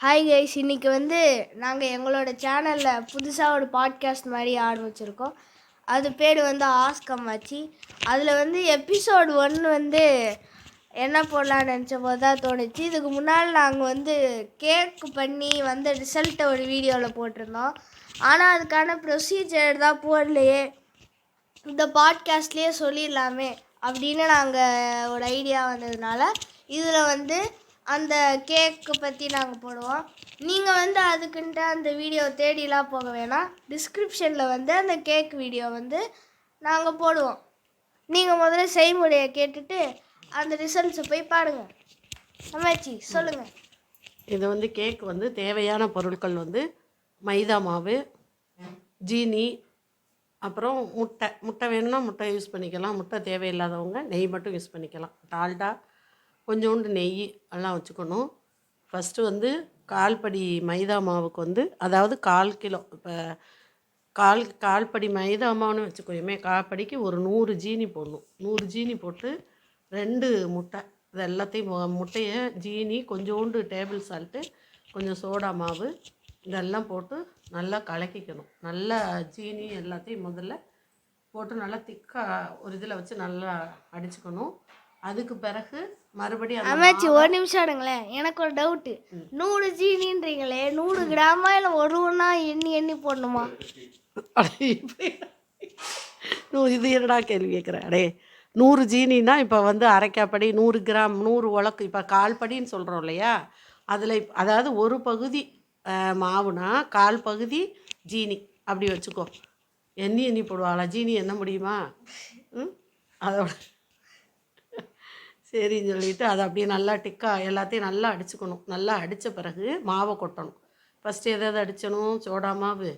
Hi guys இன்றைக்கி வந்து நாங்கள் எங்களோட சேனலில் புதுசாக ஒரு பாட்காஸ்ட் மாதிரி ஆரம்பிச்சிருக்கோம். அது பேர் வந்து ஆஸ்கம்மாச்சி அதில் வந்து எபிசோடு ஒன்று வந்து என்ன போடலான்னு நினச்ச போது தான் தோணுச்சு. இதுக்கு முன்னால் நாங்கள் வந்து கேக் பண்ணி வந்து ரிசல்ட்டை ஒரு வீடியோவில் போட்டிருந்தோம். ஆனால் அதுக்கான ப்ரொசீஜர் தான் போடலையே. இந்த பாட்காஸ்ட்லேயே சொல்லிடலாமே அப்படின்னு நாங்கள் ஒரு ஐடியா வந்ததுனால இதில் வந்து அந்த கேக்கு பற்றி நாங்கள் போடுவோம். நீங்கள் வந்து அதுக்குன்ட்டு அந்த வீடியோ தேடிலாம் போக வேணாம். டிஸ்கிரிப்ஷனில் வந்து அந்த கேக் வீடியோ வந்து நாங்கள் போடுவோம். நீங்கள் முதல்ல செய்முறையை கேட்டுட்டு அந்த ரிசல்ட்ஸை போய் பாருங்கள் அம்மாச்சி சொல்லுங்கள் இது வந்து கேக் வந்து தேவையான பொருட்கள் வந்து மைதா மாவு ஜீனி அப்புறம் முட்டை. முட்டை வேணும்னா முட்டை யூஸ் பண்ணிக்கலாம். முட்டை தேவையில்லாதவங்க நெய் மட்டும் யூஸ் பண்ணிக்கலாம். டால்டா கொஞ்சோண்டு நெய் எல்லாம் வச்சுக்கணும். ஃபஸ்ட்டு வந்து கால் படி மைதா மாவுக்கு வந்து அதாவது கால் கிலோ இப்போ கால் கால் படி மைதா மாவுன்னு வச்சுக்கோயுமே கால் படிக்கு ஒரு நூறு ஜீனி போடணும். நூறு ஜீனி போட்டு ரெண்டு முட்டை இது எல்லாத்தையும் முட்டையை ஜீனி கொஞ்சோண்டு டேபிள் சால்ட்டு கொஞ்சம் சோடா மாவு இதெல்லாம் போட்டு நல்லா கலக்கிக்கணும். நல்லா ஜீனி எல்லாத்தையும் முதல்ல போட்டு நல்லா திக்காக ஒரு இதில் வச்சு நல்லா அடிச்சுக்கணும். அதுக்கு பிறகு மறுபடியும் அந்த அம்மாச்சி ஒரு நிமிஷம் இருங்களேன். எனக்கு ஒரு டவுட்டு நூறு ஜீனின்றீங்களே நூறு கிராமா இல்லை ஒரு ஒன்றா எண்ணி எண்ணி போடணுமா? நூறு இது என்னடா கேள்வி கேட்குறேன் அடே நூறு ஜீனினா இப்போ வந்து அரைக்காப்படி நூறு கிராம் நூறு உலக்கு இப்போ கால் படின்னு சொல்கிறோம் இல்லையா? அதில் அதாவது ஒரு பகுதி மாவுனா கால் பகுதி ஜீனி. அப்படி வச்சுக்கோ. எண்ணி எண்ணி போடுவாளா? ஜீனி என்ன முடியுமா? ம்? அதோட சரின்னு சொல்லிட்டு அதை அப்படியே நல்லா டிக்காக எல்லாத்தையும் நல்லா அடிச்சுக்கணும். நல்லா அடித்த பிறகு மாவை கொட்டணும். ஃபஸ்ட்டு எதை எதை அடிச்சணும்? சோடா மாவு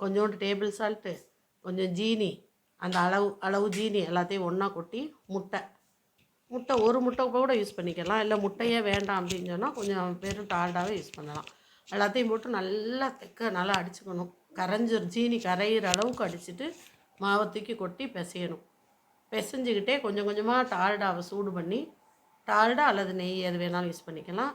கொஞ்சோண்டு டேபிள் சால்ட்டு கொஞ்சம் ஜீனி அந்த அளவு அளவு ஜீனி எல்லாத்தையும் ஒன்றா கொட்டி முட்டை. முட்டை ஒரு முட்டை கூட யூஸ் பண்ணிக்கலாம். இல்லை முட்டையே வேண்டாம் அப்படின்னு சொன்னால் கொஞ்சம் வெறும் டால்டாவே யூஸ் பண்ணலாம். எல்லாத்தையும் போட்டு நல்லா தெக்க நல்லா அடிச்சுக்கணும். கரைஞ்சிரும் ஜீனி கரையிற அளவுக்கு அடிச்சுட்டு மாவை தூக்கி கொட்டி பிசையணும். பிசைஞ்சுக்கிட்டே கொஞ்சம் கொஞ்சமாக டால்டாவை சூடு பண்ணி டால்டா அல்லது நெய் எது வேணாலும் யூஸ் பண்ணிக்கலாம்.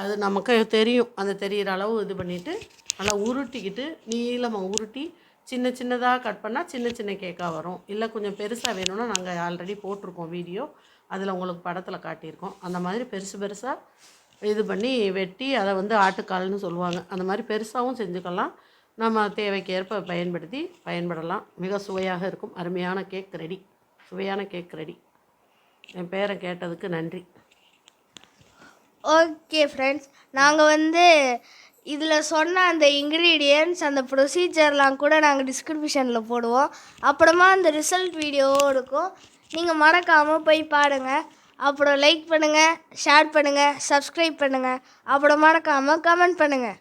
அது நமக்கு தெரியும். அந்த தெரியிற அளவு இது பண்ணிவிட்டு நல்லா உருட்டிக்கிட்டு நீளமாக உருட்டி சின்ன சின்னதாக கட் பண்ணால் சின்ன சின்ன கேக்காக வரும். இல்லை கொஞ்சம் பெருசாக வேணும்னா நாங்கள் ஆல்ரெடி போட்டிருக்கோம் வீடியோ அதில் உங்களுக்கு படத்தில் காட்டியிருக்கோம். அந்த மாதிரி பெருசு பெருசாக இது பண்ணி வெட்டி அதை வந்து ஆட்டுக்கால்னு சொல்லுவாங்க. அந்த மாதிரி பெருசாகவும் செஞ்சுக்கலாம். நம்ம தேவைக்கேற்ப பயன்படுத்தி பயன்படலாம். மிக சுவையாக இருக்கும். அருமையான கேக் ரெடி சுவையான கேக் ரெடி என் பேரை கேட்டதுக்கு நன்றி. ஓகே ஃப்ரெண்ட்ஸ் நாங்கள் வந்து இதில் சொன்ன அந்த இன்க்ரீடியன்ட்ஸ் அந்த ப்ரொசீஜர்லாம் கூட நாங்கள் டிஸ்கிரிப்ஷனில் போடுவோம். அப்புறமா அந்த ரிசல்ட் வீடியோவும் இருக்கும். நீங்கள் மறக்காமல் போய் பாருங்கள் அப்புறம் லைக் பண்ணுங்கள் ஷேர் பண்ணுங்கள் சப்ஸ்கிரைப் பண்ணுங்கள் அப்புறம் மறக்காமல் கமெண்ட் பண்ணுங்கள்